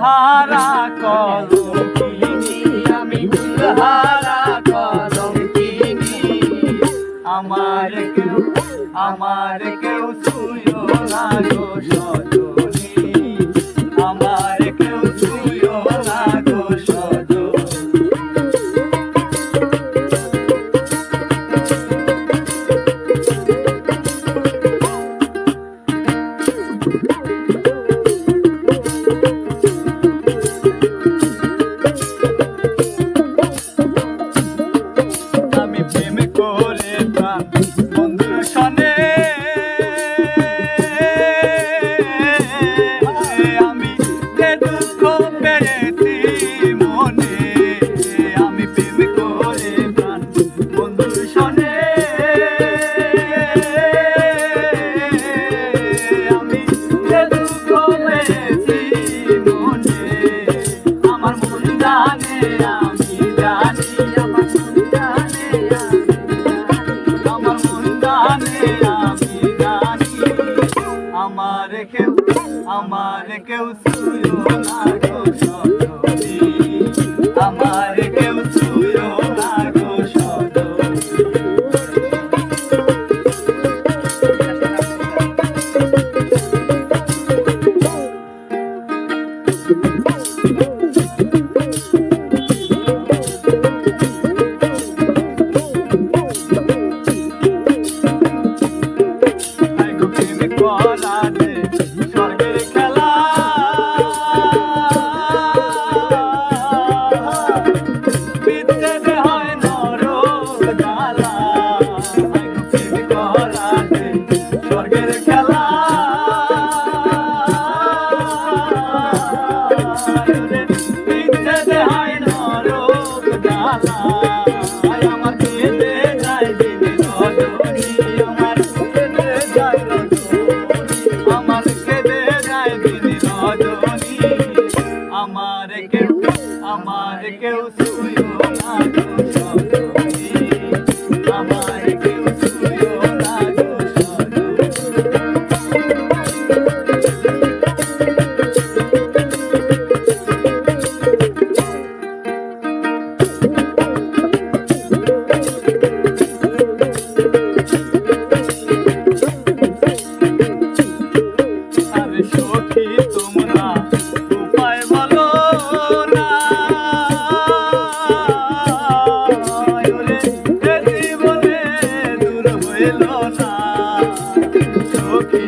হারা কলম আমি হারা কলম আমার কেউ আমার কেউ সুয়ো না গো সজনী আমার কেউ সুয়ো না আমার কেউ শুনো না আমার